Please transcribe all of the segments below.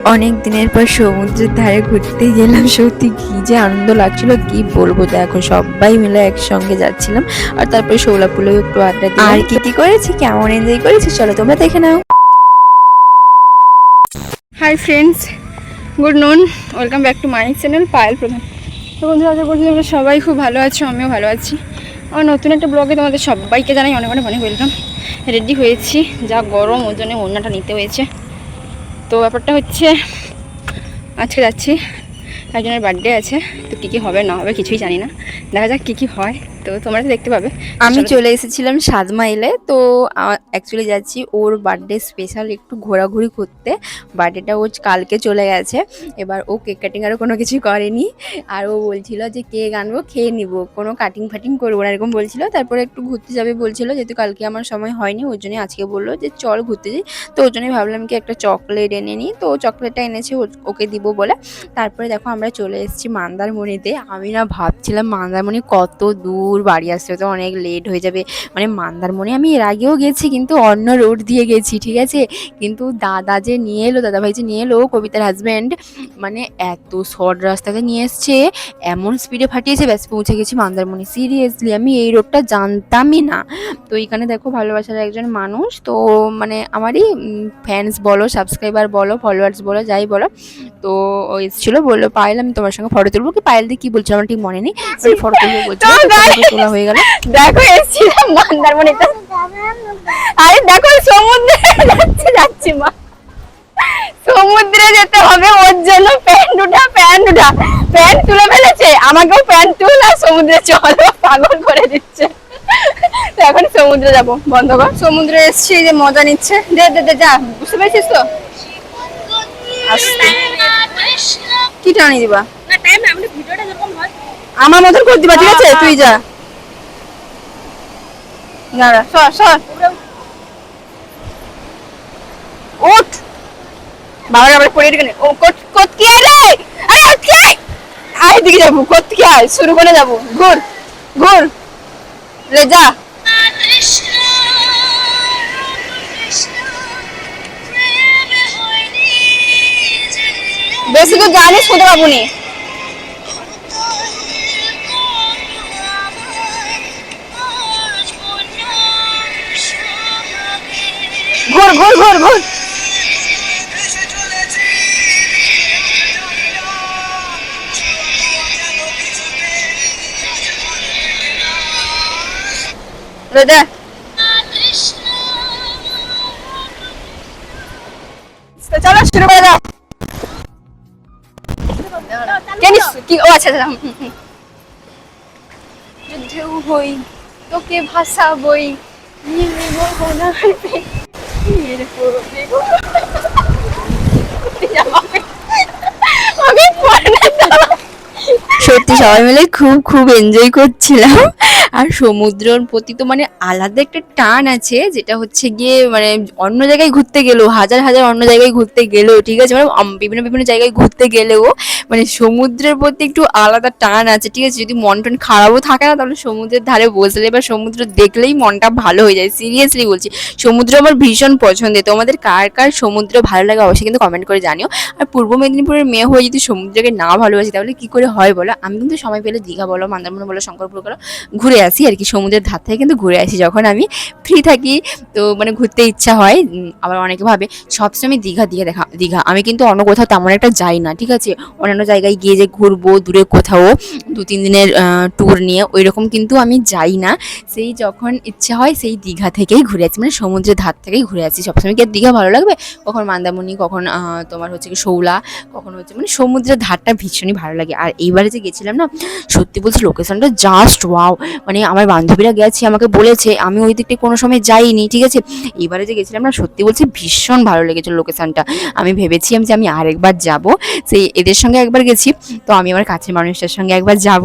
অনেক দিনের পর সমুদ্রের ধারে ঘুরতে গেলাম। সত্যি কি যে আনন্দ লাগছিল কি বলব? দেখো সবাই মিলে একসঙ্গে যাচ্ছিলাম। আর তারপরে শৌলাপুলেও একটু আড্ডা দিই আর কি কি করেছি? কেমন এনজয় করেছি? চলো তোমরা দেখে নাও। Hi friends good noon welcome back to my channel Payel Pradhan তো বন্ধুরা আশা করছি তোমরা সবাই খুব ভালো আছো আমিও ভালো আছি। আমার নতুন একটা ব্লগে তোমাদের সবাইকে জানাই অনেক অনেক অনেক ওয়েলকাম রেডি হয়েছি যা গরম ওর জন্য ওড়নাটা নিতে হয়েছে। তো ব্যাপারটা হচ্ছে, আজকে যাচ্ছি। একজনের বার্থডে আছে, তো কী কী হবে, না হবে কিছুই জানি না। দেখা যাক কী কী হয়। তো তোমরা তো দেখতে পাবে। আমি চলে। এসেছিলাম সাত মাইলে তো অ্যাকচুয়ালি যাচ্ছি ওর বার্থডে স্পেশাল একটু ঘোরাঘুরি করতে। বার্থডেটা ও কালকে চলে গেছে। এবার ও কেক কাটিং আরও কোনো কিছু করেনি। আর ও বলছিল যে কেক আনব খেয়ে নিব। কোনো কাটিং ফাটিং করব না এরকম বলছিল। তারপরে একটু ঘুরতে যাবে বলছিল যেহেতু কালকে আমার সময় হয়নি ওর জন্য আজকে বলল যে চল ঘুরতে যাই। তো ওর জন্যই ভাবলাম কি একটা চকলেট এনে নিই। তো ও চকলেটটা এনেছে ওকে দিব বলে। তারপরে দেখো আমরা চলে এসেছি মান্দারমণিতে। আমি না ভাবছিলাম মান্দারমণি কত দূর। বাড়ি আসতে তো অনেক লেট হয়ে যাবে। মানে মান্দারমণি আমি এর আগেও গেছি কিন্তু অন্য রোড দিয়ে গেছি ঠিক আছে? কিন্তু দাদা যে নিয়ে এলো দাদা ভাই যে নিয়ে এলো কবিতার হাজব্যান্ড মানে এত শর্ট রাস্তাতে নিয়ে এসছে এমন স্পিডে ফাটিয়েছে ব্যাস পৌঁছে গেছি মান্দারমণি। সিরিয়াসলি আমি এই রোডটা জানতামই না। তো এখানে দেখো ভালোবাসার একজন মানুষ তো মানে আমারই ফ্যান্স বলো সাবস্ক্রাইবার বলো ফলোয়ার্স বলো যাই বলো তো এসেছিল বলল পায়েল আমি তোমার সঙ্গে ফটো তুলবো। কি পায়েল দিয়ে কি বলছিল আমার ঠিক মনে নেই। ফটো তুলবো বলছিল তোলা হয়ে গেল। দেখো এসেছিলাম মন্দারমণিতে। আরে দেখো সমুদ্রে যাচ্ছে যাচ্ছি মা। সমুদ্রে যেতে হবে ওর জন্য প্যান্ট উঠা প্যান্ট উঠা। প্যান্ট তুলে ফেলেছে আমাকেও প্যান্ট তুল আর সমুদ্রে চলো পাগল করে দিচ্ছে। তো এখন সমুদ্রে যাব বন্ধ কর। সমুদ্রে এসছি যে মজা নিচ্ছে। দে দে দে যা বুঝতে পেরেছিস তো? কি টানি দিবা? আমার মতন করে দিবা ঠিক আছে? তুই যা। সর সর উঠ আবার পড়ে গেলে ও কি আয় রে? কি দিকে কি শুরু করে যাব। ঘুর ঘুর। লে, যা। বেশি তো জানিস কোথাও পাবো ঘুর ঘুর ঘুর ঘুর। চলো শুরু করে দাও। কি? ও আচ্ছা আচ্ছা। যুদ্ধেও হই তোকে ভাষা বই নিয়ে নেব সোনার পেট, বিয়ের করবে গো। আমি পড়ে না তো। সত্যি সবাই মিলে খুব খুব এনজয় করছিলাম। আর সমুদ্রের প্রতি তো মানে আলাদা একটা টান আছে, যেটা হচ্ছে গিয়ে মানে অন্য জায়গায় ঘুরতে গেলেও, হাজার হাজার অন্য জায়গায় ঘুরতে গেলেও, ঠিক আছে? মানে বিভিন্ন বিভিন্ন জায়গায় ঘুরতে গেলেও মানে সমুদ্রের প্রতি একটু আলাদা টান আছে, ঠিক আছে? যদি মন টন খারাপও থাকে না, তাহলে সমুদ্রের ধারে বসলে বা সমুদ্র দেখলেই মনটা ভালো হয়ে যায় সিরিয়াসলি বলছি। সমুদ্র আমার ভীষণ পছন্দের তোমাদের কার কার সমুদ্র ভালো লাগে অবশ্যই কিন্তু কমেন্ট করে জানিও। আর পূর্ব মেদিনীপুরের মেয়ে হয়ে যদি সমুদ্রকে না ভালোবাসি, তাহলে কি করে হয় বলো? আমি কিন্তু সময় পেলে দীঘা বলো, মন্দারমণি বলো, শঙ্করপুর বলো, ঘুরে আসি আর কি, সমুদ্রের ধার থেকে কিন্তু ঘুরে আসি যখন আমি ফ্রি থাকি। তো মানে ঘুরতে ইচ্ছা হয় আবার অনেকে ভাবে সবসময় দীঘা দীঘা দেখা, দীঘা। আমি কিন্তু অন্য কোথাও তেমন একটা যাই না, ঠিক আছে? অন্যান্য জায়গায় গিয়ে যে ঘুরবো, দূরে কোথাও, দু, তিন দিনের ট্যুর নিয়ে ওই রকম কিন্তু আমি যাই না। সেই যখন ইচ্ছা হয়, সেই দীঘা থেকেই ঘুরে আসি মানে সমুদ্রের ধার থেকেই ঘুরে আসি। সবসময় কি আর দীঘা ভালো লাগবে? কখন মন্দারমণি, কখন তোমার হচ্ছে কি শৌলা, কখন হচ্ছে মানে সমুদ্রের ধারটা ভীষণই ভালো লাগে। আর এইবারে যে গেছিলাম না? সত্যি বলছি লোকেশনটা জাস্ট ওয়াও মানে আমার বান্ধবীরা গেছে, আমাকে বলেছে, আমি ওই দিকটা কোনো সময় যাইনি ঠিক আছে? এবারে যে গেছিলাম না, সত্যি বলছি, ভীষণ ভালো লেগেছে লোকেশনটা আমি ভেবেছিলাম যে আমি আরেকবার যাব। সেই এদের সঙ্গে একবার গেছি, তো আমি আমার কাছের মানুষটার সঙ্গে একবার যাব।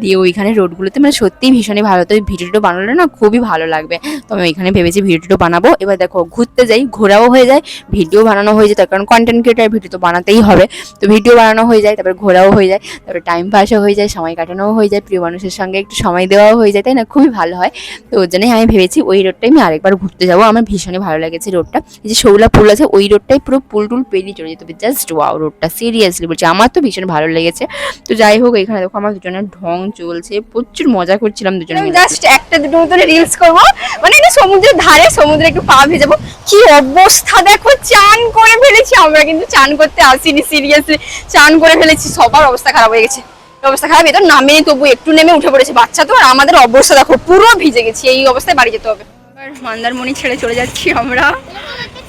দিয়ে ওইখানে রোডগুলোতে মানে সত্যিই ভীষণই ভালো। তো ভিডিওটা বানালে না খুবই ভালো লাগবে। তো আমি ওইখানে ভেবেছি ভিডিওটা বানাবো। এবার দেখো, ঘুরতে যাই, ঘোরাও হয়ে যায়, ভিডিও বানানো হয়ে যায়। তার কারণ কন্টেন্ট ক্রিয়েটার ভিডিও তো বানাতেই হবে। তো ভিডিও বানানো হয়ে যায়, তারপরে ঘোরাও হয়ে যায়, তারপরে টাইম পাসও হয়ে যায় সময় কাটানোও হয়ে যায় প্রিয় মানুষের সঙ্গে একটু সময় দেওয়াও হয়ে যায় তাই না? খুবই ভালো হয়। তো ওর জন্যই আমি ভেবেছি ওই রোডটাই আমি আরেকবার ঘুরতে যাব। আমার ভীষণই ভালো লেগেছে রোডটা এই যে শৌলা পুল আছে ওই রোডটাই পুরো পুল টুল পেরিয়ে চলে যেতে হবে। জাস্ট ওয়াও রোডটা সিরিয়াসলি বলছি। আমার তো ভীষণ ভালো লেগেছে। তো যাই হোক এখানে দেখো আমার দুজনের ঢং চলছে। প্রচুর মজা করছিলাম দুজনে আমি জাস্ট একটা দুটো মতন রিলস করব। মানে এটা সমুদ্রের ধারে সমুদ্রে একটু পা ভেজাবো কি অবস্থা দেখো চান করে ফেলেছি। আমরা কিন্তু চান করতে আসিনি সিরিয়াসলি চান করে ফেলেছি। সবার অবস্থা খারাপ হয়ে গেছে। অবস্থা খারাপ এটা নামে তবু একটু নেমে উঠে পড়েছে বাচ্চা তো আর আমাদের অবস্থা দেখো পুরো ভিজে গেছি এই অবস্থায় বাড়ি যেতে হবে। এবার মন্দারমণি ছেড়ে চলে যাচ্ছি আমরা।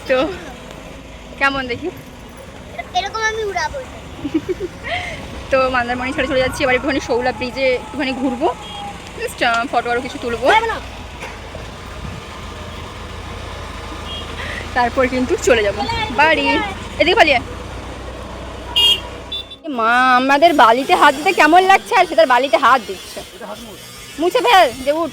তো কেমন দেখি? এরকম আমি উড়াবো। তো মন্দারমণি ছেড়ে চলে যাচ্ছি এবার একটুখানি শৌলা ব্রিজে একটুখানি ঘুরবো। জাস্ট ফটো আরও কিছু তুলবো। তারপর কিন্তু চলে যাব। বাড়ি। এদিকে পালিয়ে মা আমাদের বালিতে হাত দিতে কেমন লাগছে? আর সেটার বালিতে হাত দিচ্ছে। মুছে ফেল যে উঠ।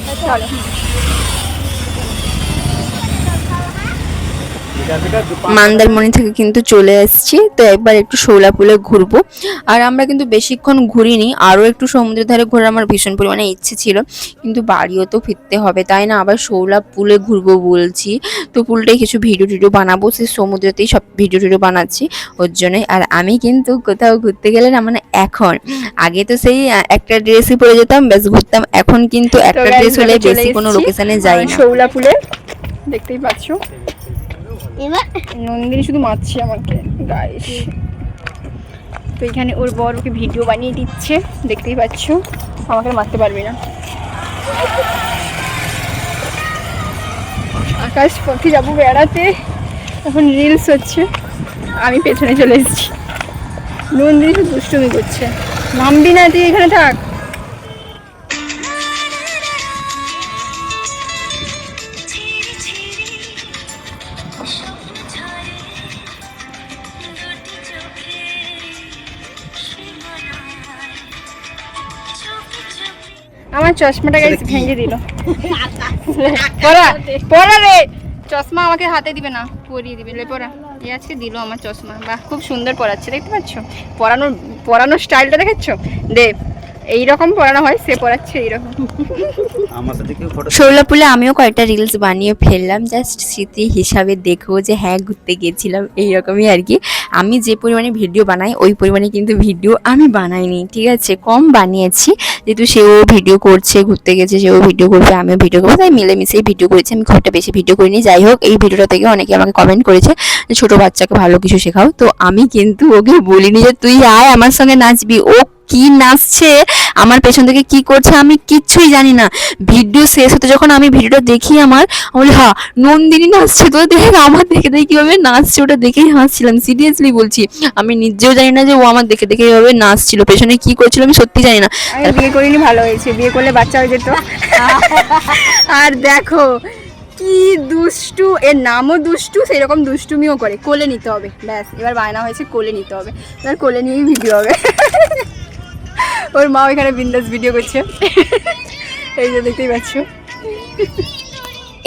মানে চলো। মন্দারমণি থেকে কিন্তু চলে এসেছি তো একবার একটু শোলাপুলে ঘুরবো। আর আমরা কিন্তু বেশিক্ষণ ঘুরিনি আরও একটু সমুদ্রের ধারে ঘোরার আমার ভীষণ পরিমাণে ইচ্ছে ছিল কিন্তু বাড়িও তো ফিরতে হবে তাই না? আবার শৌলা পুলে ঘুরবো বলছি তো পুলটাই কিছু ভিডিও টিডিও বানাবো সেই সমুদ্রেতেই সব ভিডিও টিডিও বানাচ্ছি ওর জন্যই। আর আমি কিন্তু কোথাও ঘুরতে গেলে না মানে এখন আগে তো সেই একটা ড্রেসই পরে যেতাম ব্যাস ঘুরতাম এখন কিন্তু একটা ড্রেস হলে বেশি কোনো লোকেশানে যাই না। শৌলা ফুলে দেখতেই পাচ্ছ। এবার নন্দিনী শুধু মারছে আমাকে গাইস তো এখানে ওর বর ওকে ভিডিও বানিয়ে দিচ্ছে, দেখতেই পাচ্ছ। আমাকে মারতে পারবি না। আকাশ পথে যাব বেড়াতে, এখন রিলস হচ্ছে। আমি পেছনে চলে এসেছি। নন্দিনী দুষ্টুমি করছে। নামবি না তুই এখানে থাক। আমার চশমাটা গাইস ভেঙে দিল। পড়া পড়া রে। চশমা আমাকে হাতে দিবে না পরিয়ে দিবে। লে পড়া। এই আজকে দিল আমার চশমা। বাহ খুব সুন্দর পড়াচ্ছে দেখতে পাচ্ছ? পড়ানোর পড়ানোর স্টাইলটা দেখাচ্ছ দে এইরকম পড়ানো হয় সে পড়াচ্ছে এইরকম। আমার সাথে কেউ ফটো শৌলাপুলে আমিও কয়েকটা রিলস বানিয়ে ফেললাম জাস্ট স্মৃতি হিসাবে দেখো যে হ্যাঁ ঘুরতে গেছিলাম এইরকমই আর কি। আমি যে পরিমাণে ভিডিও বানাই ওই পরিমাণে কিন্তু ভিডিও আমি বানাইনি ঠিক আছে? কম বানিয়েছি যেহেতু সেও ভিডিও করছে ঘুরতে গেছে সেও ভিডিও করবে আমিও ভিডিও করব তাই মিলেমিশেই ভিডিও করেছি আমি খুব একটা বেশি ভিডিও করিনি। যাই হোক এই ভিডিওটা থেকে অনেকে আমাকে কমেন্ট করেছে যে ছোটো বাচ্চাকে ভালো কিছু শেখাও। তো আমি কিন্তু ওকে বলিনি যে তুই আয় আমার সঙ্গে নাচবি ও কি নাচছে আমার পেছন থেকে কি করছে আমি কিচ্ছুই জানি না। ভিডিও শেষ হতে যখন আমি ভিডিওটা দেখি আমার আমি বলি হ্যাঁ নন্দিনী নাচছে তো দেখ আমার দেখে দেখে কীভাবে নাচছে ওটা দেখেই হাসছিলাম সিরিয়াসলি বলছি। আমি নিজেও জানি না যে ও আমার দেখে দেখে এভাবে নাচছিল পেছনে কি করছিল আমি সত্যি জানি না। বিয়ে করিনি ভালো হয়েছে বিয়ে করলে বাচ্চা হয়ে যেত। আর দেখো কি দুষ্টু এর নামও দুষ্টু সেই রকম দুষ্টুমিও করে কোলে নিতে হবে ব্যাস এবার বায়না হয়েছে কোলে নিতে হবে এবার কোলে নিয়েই ভিডিও হবে। ওর মা ওইখানে বিন্দাস ভিডিও করছে। এই যে দেখতেই পাচ্ছ।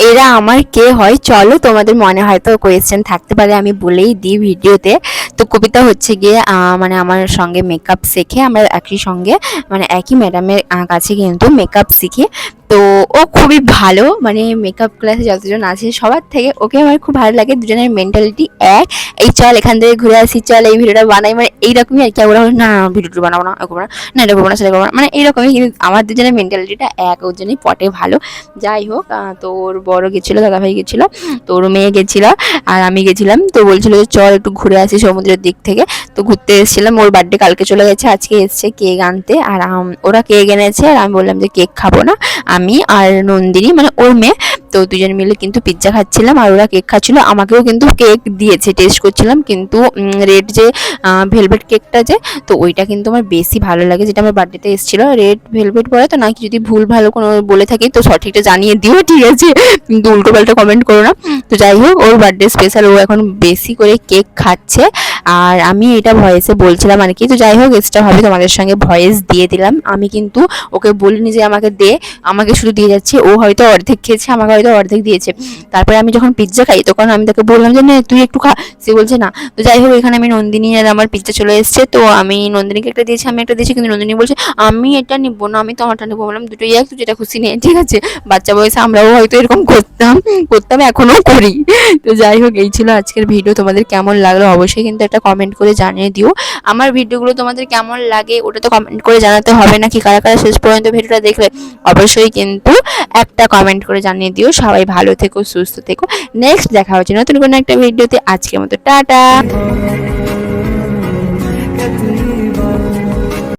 এরা আমার কে হয়? চলো, তোমাদের মনে হয়তো কোয়েশ্চেন থাকতে পারে, আমি বলেই দিই ভিডিওতে তো। কবিতা হচ্ছে গিয়ে মানে আমার সঙ্গে মেকআপ শেখে, আমরা একই সঙ্গে মানে একই ম্যাডামের কাছে কিন্তু মেকআপ শিখি। তো ও খুবই ভালো মানে মেকআপ ক্লাসে যতজন আছে সবার থেকে ওকে আমার খুব ভালো লাগে, দুজনের মেন্টালিটি এক। এই চল এখান থেকে ঘুরে আসি, চল এই ভিডিওটা বানাই মানে এইরকমই আর কি। ওরা না ভিডিওটা বানাবো না করব না না, এটা করব না, সেটা করব না। মানে এইরকমই, কিন্তু আমার দুজনের মেন্টালিটিটা এক, ওর জন্যই পটে ভালো। যাই হোক তো ওর বড় গেছিল, দাদাভাই গেছিল, তো ওর মেয়ে গেছিল, আর আমি গেছিলাম। তো বলছিল যে, চল একটু ঘুরে আসি সমুদ্রের দিক থেকে। তো ঘুরতে এসেছিলাম, ওর বার্থডে কালকে চলে গেছে, আজকে এসছে কেক আনতে। আর ওরা কেক এনেছে, আর আমি বললাম যে, কেক খাব না। আমি আর নন্দিনী মানে ওর মেয়ে তো দুজন মিলে কিন্তু পিৎজা খাচ্ছিলাম আর ওরা কেক খাচ্ছিল। আমাকেও কিন্তু কেক দিয়েছে টেস্ট করছিলাম। কিন্তু রেড যে ভেলভেট কেকটা যে, তো ওইটা কিন্তু আমার বেশি ভালো লাগে। যেটা আমার বার্থডেতে এসেছিল। রেড ভেলভেট বলে তো নাকি যদি ভুল ভালো কোনো বলে থাকি, তো সঠিকটা জানিয়ে দিও, ঠিক আছে? কিন্তু উল্টো পাল্টা কমেন্ট করো না। তো যাই হোক, ওর বার্থডে স্পেশাল ও এখন বেশি করে কেক খাচ্ছে। আর আমি এটা ভয়েসে বলছিলাম আর কি। তো যাই হোক এক্সট্রা ভাবে তোমাদের সঙ্গে ভয়েস দিয়ে দিলাম। আমি কিন্তু ওকে বলিনি যে আমাকে দে, আমাকে শুধু দিয়ে যাচ্ছে। ও হয়তো অর্ধেক খেয়েছে, আমাকে হয়তো অর্ধেক দিয়েছে। তারপরে আমি যখন পিৎজা খাই, তখন আমি তাকে বললাম যে, না, তুই একটু খা। সে বলছে, না। তো যাই হোক, এখানে আমি নন্দিনী আর আমার পিৎজা চলে এসেছে। তো আমি নন্দিনীকে একটা দিয়েছি, আমি একটা দিয়েছি, কিন্তু নন্দিনী বলছে, আমি এটা নিবো না, আমি তোমারটা নেব। বললাম, দুটোই এক, তুই যেটা খুশি নে, ঠিক আছে? বাচ্চা বয়সে আমরাও হয়তো এরকম করতাম করতাম, এখনও করি। তো যাই হোক, এই ছিল আজকের ভিডিও তোমাদের কেমন লাগল অবশ্যই কিন্তু একটা কমেন্ট করে জানিয়ে দিও। আমার ভিডিওগুলো তোমাদের কেমন লাগে, ওটা তো কমেন্ট করে জানাতে হবে না, কি কারা কারা শেষ পর্যন্ত ভিডিওটা দেখলে? অবশ্যই কিন্তু একটা কমেন্ট করে জানিয়ে দিও। সবাই ভালো থেকো, সুস্থ থেকো। নেক্সট দেখা হচ্ছে নতুন কোনো একটা ভিডিওতে। আজকের মতো, টাটা।